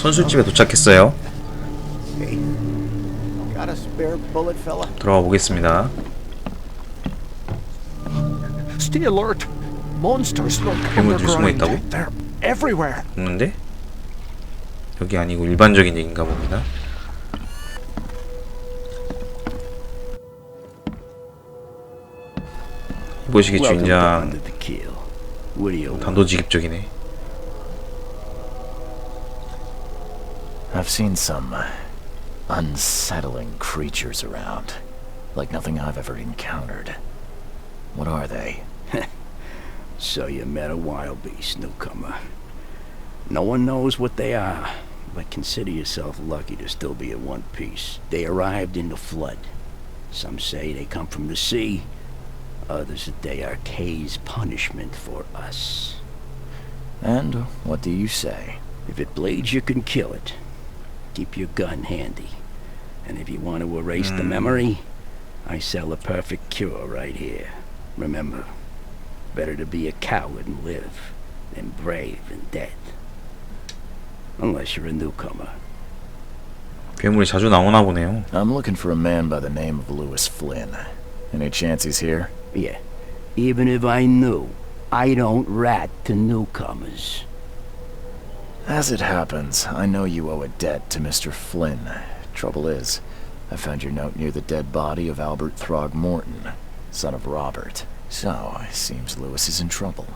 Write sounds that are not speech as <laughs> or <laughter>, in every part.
선술집에 도착했어요. 들어가 보겠습니다. Stay alert. Monsters lurk 괴물들이 숨어. 있다고? 없는데? 여기 아니고 일반적인 얘기인가 봅니다. 보시기 주인장? 단도직입적이네. I've seen some unsettling creatures around. Like nothing I've ever encountered. What are they? <laughs> So you met a wild beast, newcomer. No one knows what they are, but consider yourself lucky to still be in one piece. They arrived in the flood. Some say they come from the sea. Others that they are Kay's punishment for us. And what do you say? If it bleeds, you can kill it Keep your gun handy. And if you want to erase the memory, I sell a perfect cure right here. Remember, better to be a coward and live than brave and dead. Unless you're a newcomer. 괴물이 자주 나오나 보네요. I'm looking for a man by the name of Lewis Flynn. Any chance he's here? Yeah, even if I knew, I don't rat to newcomers. As it happens, I know you owe a debt to Mr. Flynn. Trouble is, I found your note near the dead body of Albert Throgmorton, son of Robert. So, it seems Lewis is in trouble.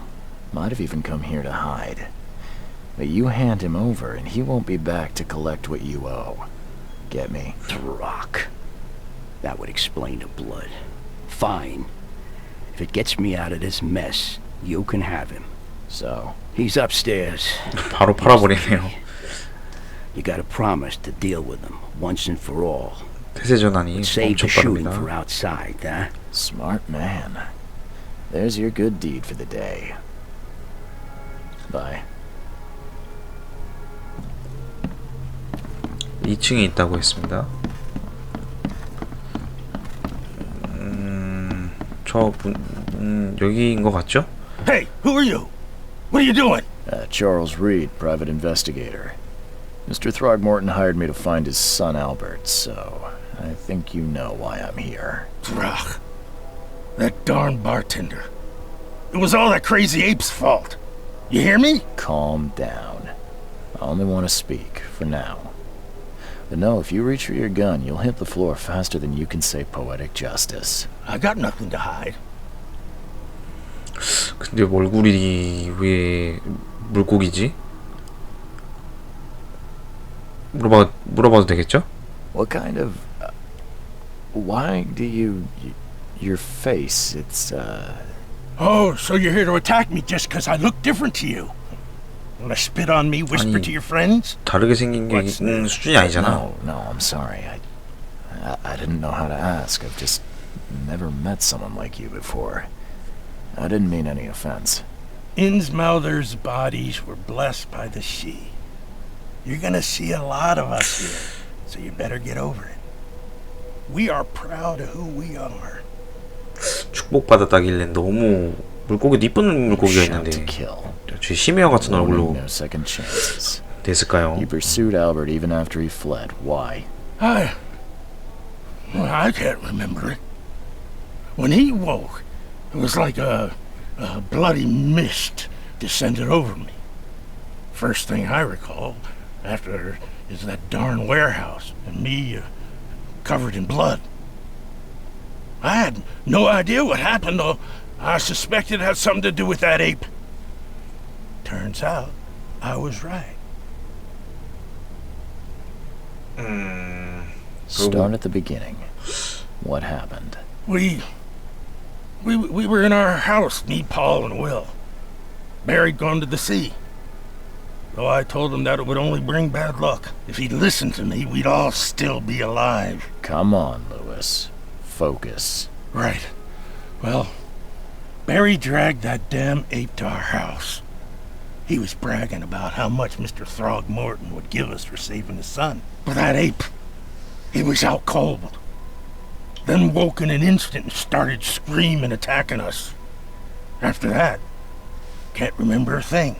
Might have even come here to hide. But you hand him over, and he won't be back to collect what you owe. Get me? Rock. That would explain the blood. Fine. If it gets me out of this mess, you can have him. So, He's upstairs. 바로 팔아버리네요. You gotta promise to deal with him once and for all. 태세 전환이 Save 엄청 the shooting 빠릅니다. for outside, huh? smart man. There's your good deed for the day. Bye. 2층에 있다고 했습니다. 음, 저분 음, 여기인 것 같죠? Hey, who are you? What are you doing? Uh, Charles Reed, private investigator. Mr. Throgmorton hired me to find his son Albert, so I think you know why I'm here. Ugh. That darn bartender. It was all that crazy ape's fault. You hear me? Calm down. I only want to speak, for now. But no, if you reach for your gun, you'll hit the floor faster than you can say poetic justice. I got nothing to hide. 근데 얼굴이 왜 물고기지? 물어봐 물어봐도 되겠죠? What kind of... Uh, why do you... y- Your face, it's, uh... Oh, so you're here to attack me just 'cause I look different to you? Wanna spit on me, whisper 아니, to your friends? 다르게 생긴 게 What's 음, this? 수준이 아니잖아. No, no, I'm sorry. I, I, I didn't know how to ask. I've just never met someone like you before. I didn't mean any offense. Innsmouthers' bodies were blessed by the sea. You're gonna see a lot of us here, so you better get over it. We are proud of who we are. 축복받았다길래 너무 물고기도 이쁜 물고기가 Shot to 있는데 kill. 제 심해어 같은 Warning, 얼굴로 no second chances. 됐을까요? You pursued Albert even after he fled. Why? I. Well, I can't remember it. When he woke, it was like a, a bloody mist descended over me. First thing I recall after is that darn warehouse and me uh, covered in blood. I had no idea what happened, though. I suspected it had something to do with that ape. Turns out, I was right. Start at the beginning. What happened? We, we, we were in our house, me, Paul, and Will. Barry'd gone to the sea. Though I told him that it would only bring bad luck. If he'd listened to me, we'd all still be alive. Come on, Lewis. Focus. Right. Well, Barry dragged that damn ape to our house. He was bragging about how much Mr. Throgmorton would give us for saving his son. But that ape, he was out cold Then woke in an instant and started screaming, attacking us. After that, can't remember a thing.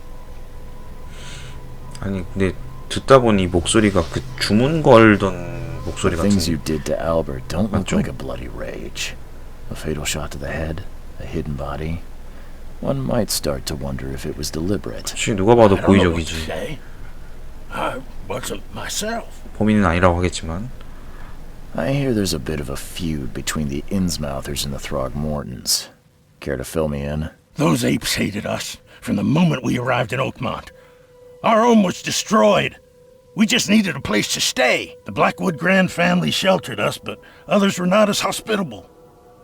아니 근데 듣다 보니 목소리가 그 주문 걸던 목소리 The things 같은 you did to Albert don't look 맞죠? like a bloody rage. A fatal shot to the head, a hidden body. One might start to wonder if it was deliberate. 사실 누가 봐도 I don't know what to 고의적이지 say. I wasn't myself. 범인은 아니라고 하겠지만 I hear there's a bit of a feud between the Innsmouthers and the Throgmortons. Care to fill me in? Those apes hated us from the moment we arrived in Oakmont. Our home was destroyed. We just needed a place to stay. The Blackwood Grand family sheltered us, but others were not as hospitable.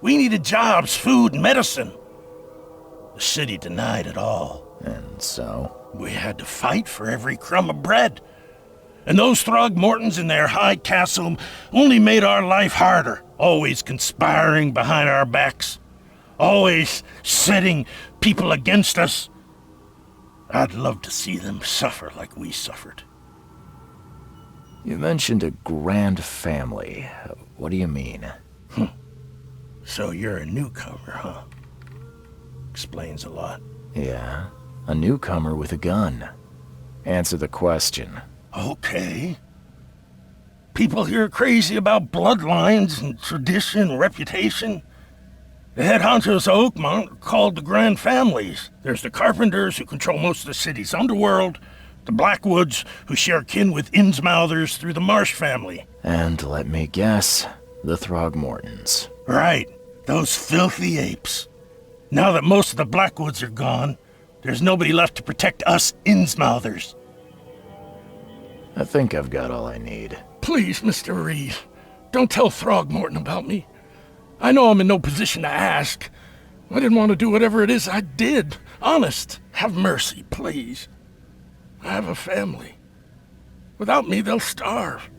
We needed jobs, food, and medicine. The city denied it all. And so? We had to fight for every crumb of bread. And those Throgmortons in their high castle only made our life harder, always conspiring behind our backs, always setting people against us. I'd love to see them suffer like we suffered. You mentioned a grand family. What do you mean? Hmm. So you're a newcomer, huh? Explains a lot. Yeah, a newcomer with a gun. Answer the question. Okay. People here are crazy about bloodlines and tradition, and reputation. The head honchos of Oakmont are called the Grand Families. There's the Carpenters, who control most of the city's underworld, the Blackwoods, who share kin with Innsmouthers through the Marsh family. And let me guess, the Throgmortons. Right, those filthy apes. Now that most of the Blackwoods are gone, there's nobody left to protect us Innsmouthers. I think I've got all I need. Please, Mr. Reed, don't tell Throgmorton about me. I know I'm in no position to ask. I didn't want to do whatever it is I did. Honest, have mercy, please. I have a family. Without me, they'll starve.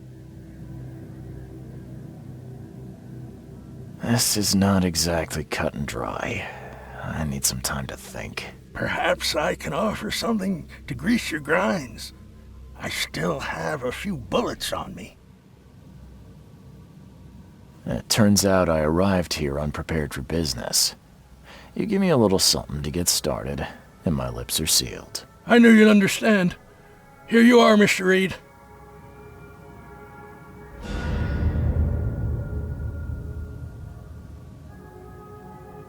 This is not exactly cut and dry. I need some time to think. Perhaps I can offer something to grease your grinds. I still have a few bullets on me. It turns out I arrived here unprepared for business. You give me a little something to get started, and my lips are sealed. I knew you'd understand. Here you are, Mr. Reed.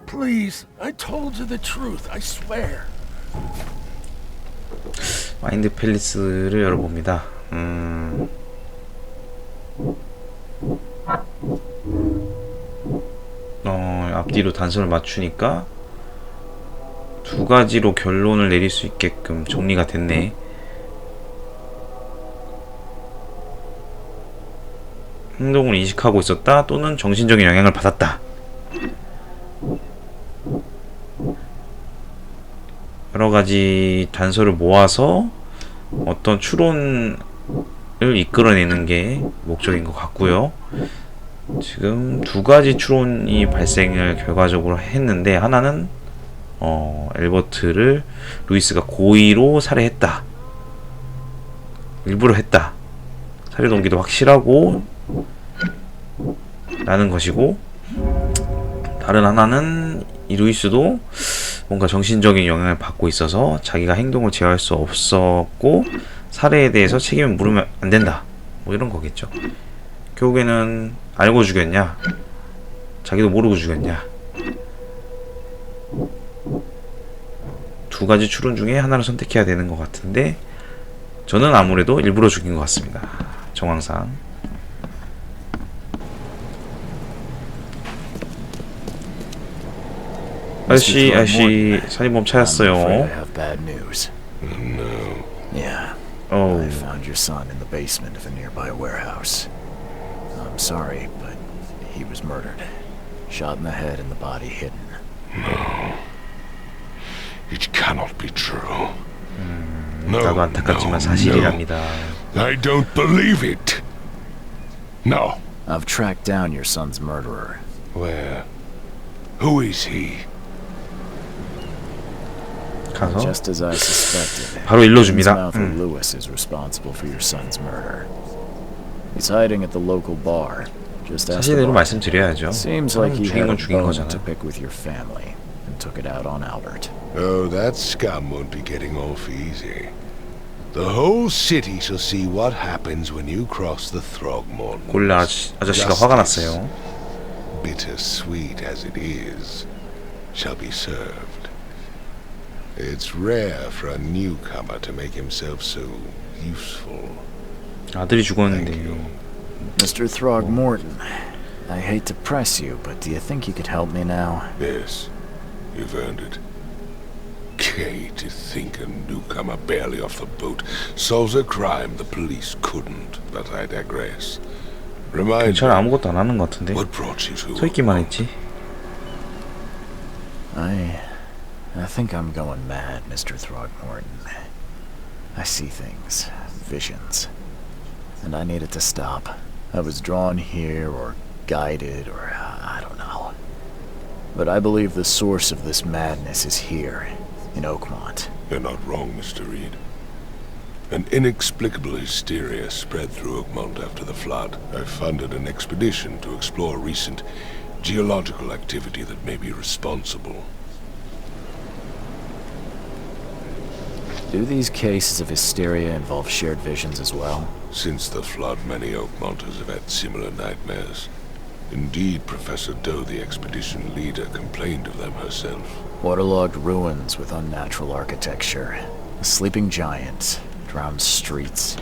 Please, I told you the truth, I swear. 마인드 팰리스를 열어봅니다. 음. 어, 앞뒤로 단서를 맞추니까 두 가지로 결론을 내릴 수 있게끔 정리가 됐네. 행동을 인식하고 있었다 또는 정신적인 영향을 받았다. 여러 가지 단서를 모아서 어떤 추론을 이끌어내는 게 목적인 것 같고요. 지금 두 가지 추론이 발생을 결과적으로 했는데 하나는 어, 엘버트를 루이스가 고의로 살해했다. 일부러 했다. 살해 동기도 확실하고 라는 것이고 다른 하나는 이 루이스도 뭔가 정신적인 영향을 받고 있어서 자기가 행동을 제어할 수 없었고 살해에 대해서 책임을 물으면 안 된다. 뭐 이런 거겠죠. 결국에는 알고 죽였냐? 자기도 모르고 죽였냐? 두 가지 추론 중에 하나를 선택해야 되는 것 같은데 저는 아무래도 일부러 죽인 것 같습니다. 정황상. 아저씨, 아저씨, 살인범 I'm afraid I 찾았어요. have bad news. No. Yeah, Oh, I found your son in the basement of a nearby warehouse. I'm sorry, but he was murdered. Shot in the head and the body hidden. It cannot be true. No, 나도 안타깝지만 no, 사실이랍니다. no. I don't believe it. No. I've tracked down your son's murderer. Where? Who is he? 가서 Just as I suspected. 바로 일러줍니다. Innsmouth 음. Lewis is responsible for your son's murder. He's hiding at the local bar. Just ask the 사실대로 bar. 말씀드려야죠. Seems like he 죽인 had 건 a 죽인 bone 거잖아요. to pick with your family and took it out on Albert. Oh, that scum won't be getting off easy. The whole city shall see what happens when you cross the Throgmorton. 골라 아저씨, 아저씨가 화가 났어요. Bittersweet as it is, shall be served. It's rare for a newcomer to make himself so useful. 아들이 Thank 죽었는데 you. Mr. Throgmorton, I hate to press you, but do you think you could help me now? Yes, you've earned it. Gay to think a newcomer barely off the boat solves a crime the police couldn't, but I digress. Remind 경찰 me, 아무것도 안 하는 것 같은데 what brought you to 서 있기만 했지. I... I think I'm going mad, Mr. Throgmorton. I see things, visions, and I need it to stop. I was drawn here, or guided, or I don't know. But I believe the source of this madness is here, in Oakmont. You're not wrong, Mr. Reed. An inexplicable hysteria spread through Oakmont after the flood. I funded an expedition to explore recent geological activity that may be responsible. Do these cases of hysteria involve shared visions as well? Since the flood, many Oakmonters have had similar nightmares. Indeed, Professor Doe, the expedition leader, complained of them herself. Waterlogged ruins with unnatural architecture, a sleeping giant, drowned streets,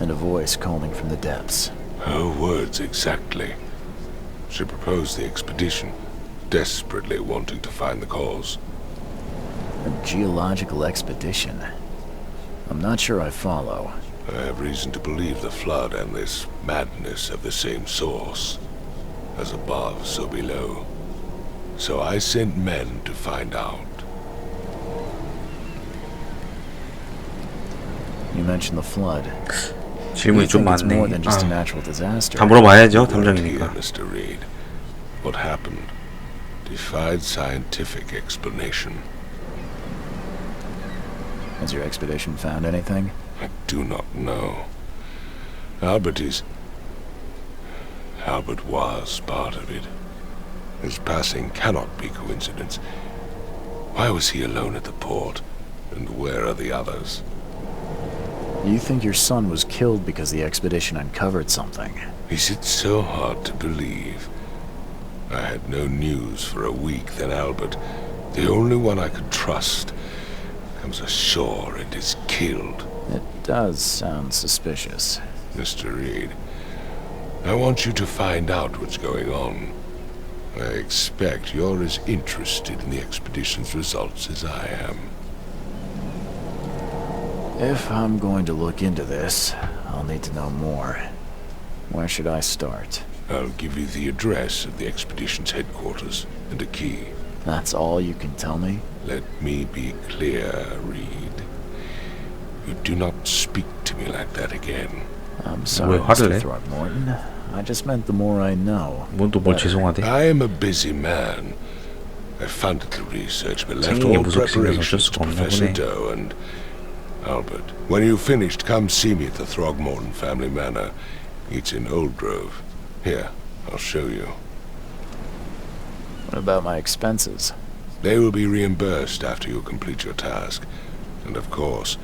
and a voice calling from the depths. Her words exactly. She proposed the expedition, desperately wanting to find the cause. A geological expedition. I'm not sure I follow. I have reason to believe the flood and this madness have the same source. As above, so below. So I sent men to find out. You mentioned the flood. 질문이 You 좀 think it's more 많네. than just a 아, natural disaster. 다 물어봐야죠, Word here, 탐정이니까. Mr. Reed. What happened defied scientific explanation. Has your expedition found anything? I do not know. Albert is... Albert was part of it. His passing cannot be coincidence. Why was he alone at the port? And where are the others? You think your son was killed because the expedition uncovered something? Is it so hard to believe? I had no news for a week, then Albert, the only one I could trust, comes ashore and is killed. It does sound suspicious. Mr. Reed, I want you to find out what's going on. I expect you're as interested in the expedition's results as I am. If I'm going to look into this, I'll need to know more. Where should I start? I'll give you the address of the expedition's headquarters and a key. That's all you can tell me? Let me be clear, Reed. You do not speak to me like that again. I'm sorry, We're Mr. It. Throckmorton. I just meant the more I know. I am a busy man. I funded the research, but left all preparations to Professor Doe and Albert. When you've finished, come see me at the Throgmorton family manor. It's in Old Grove. Here, I'll show you. What about my expenses? They will be reimbursed after you complete your task. And of course,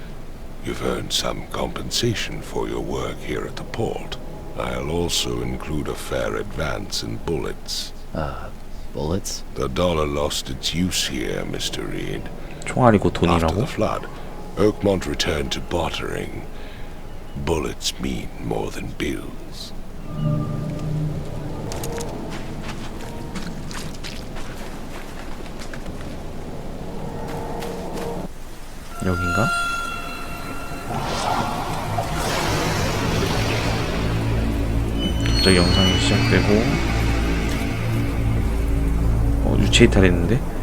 you've earned some compensation for your work here at the port. I'll also include a fair advance in bullets. Uh, bullets? The dollar lost its use here, Mr. Reed. After the flood, Oakmont returned to bartering. Bullets mean more than bills. 여긴가? 갑자기 영상이 시작되고 어 유체 이탈했는데?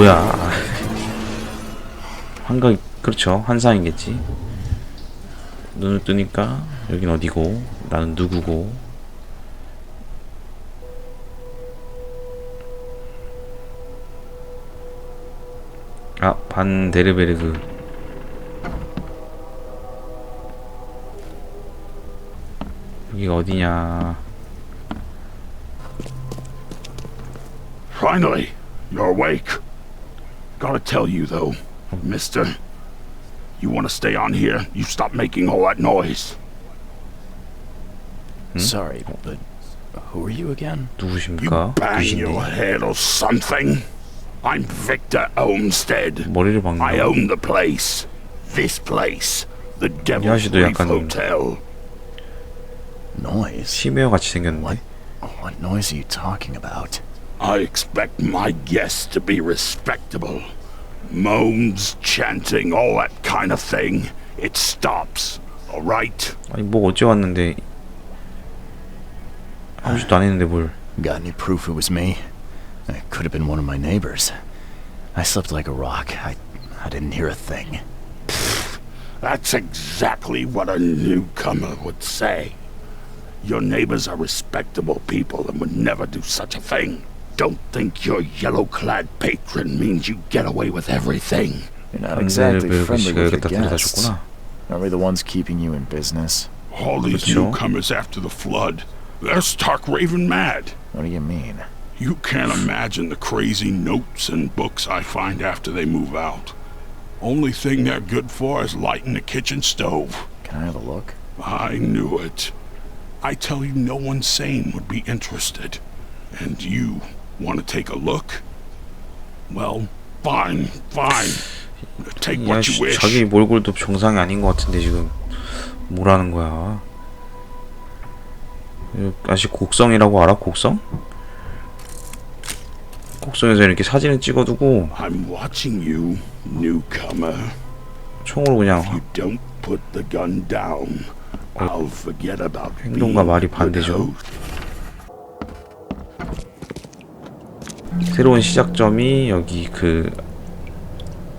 뭐야. 한강 그렇죠. 한상이겠지. 눈을 뜨니까 여긴 어디고 나는 누구고. 아 반 데르베르그. 여기가 어디냐. Finally, you're awake. Gotta tell you though, mister. You wanna stay on here? You stop making all that noise. Hmm? Sorry, but who are you again? You bang your head or something? I'm Victor Olmsted. I own the place. This place. The Devil's Reef Hotel. Noise? What? what noise are you talking about? I expect my guests to be respectable. Moans, chanting, all that kind of thing. It stops, all right? 아니 뭐 어째 왔는데 아무 짓도 안 했는데 뭘 Got any proof it was me? It could have been one of my neighbors. I slept like a rock. I, I didn't hear a thing. That's exactly what a newcomer would say. Your neighbors are respectable people and would never do such a thing. don't think your yellow-clad patron means you get away with everything. You're not exactly friendly with your guests. Are we the ones keeping you in business? All these newcomers after the flood. They're stark raving mad. What do you mean? You can't imagine the crazy notes and books I find after they move out. Only thing they're good for is lighting the kitchen stove. Can I have a look? I knew it. I tell you no one sane would be interested. And you want to take a look? Well, fine, fine. Take 이 what you wish. 자기 몰골도 정상이 아닌 것 같은데 지금 뭐라는 거야 이 아저씨 곡성이라고 알아 곡성? 곡성에서 이렇게 사진을 찍어두고 I'm watching you, newcomer. 총으로 그냥 If you don't put the gun down, I'll forget about 행동과 말이 반대죠. 새로운 시작점이 여기 그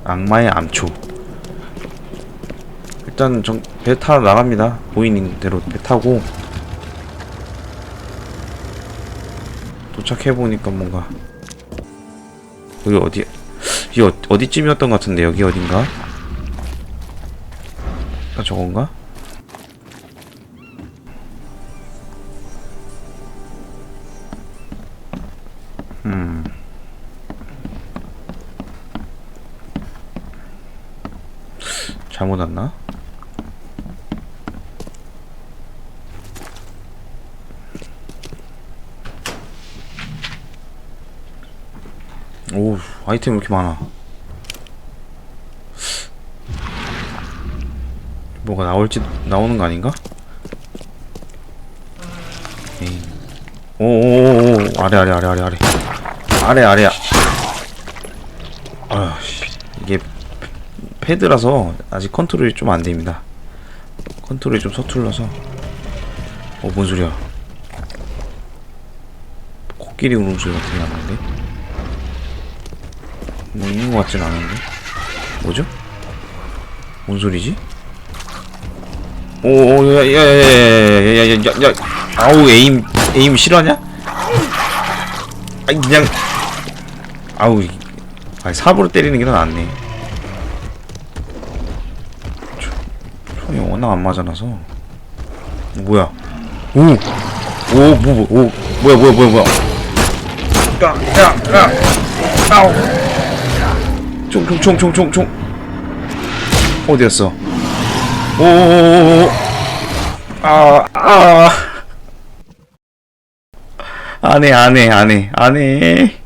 악마의 암초. 일단 정, 배 타러 나갑니다. 보이는 대로 배 타고. 도착해보니까 뭔가 여기 어디 이 어, 어디쯤이었던 것 같은데 여기 어딘가? 아 저건가? 아이템 왜 이렇게 많아 뭐가 나올지 나오는 거 아닌가? 오오오오 아래 아래 아래 아래 아래 아래 아래야 아씨 이게 패드라서 아직 컨트롤이 좀 안 됩니다. 컨트롤이 좀 서툴러서. 어, 뭔 소리야? 코끼리 울음소리 같은 게 나는데? 뭐 있는 것 같진 않은데? 뭐죠? 뭔 소리지? 오, 야, 야, 야, 야, 야, 야, 야, 야, 야, 아우, 에임, 에임 실화냐? 아니, 그냥, 아우, 아니, 삽으로 때리는 게 더 낫네. 총이 워낙 안 맞아놔서 뭐야 오오뭐 뭐, 오, 뭐야 뭐야 뭐야 뭐야 야야야 아우 총총총총총 어디였어? 오오오오 아 아. 안해 안해 안해 안해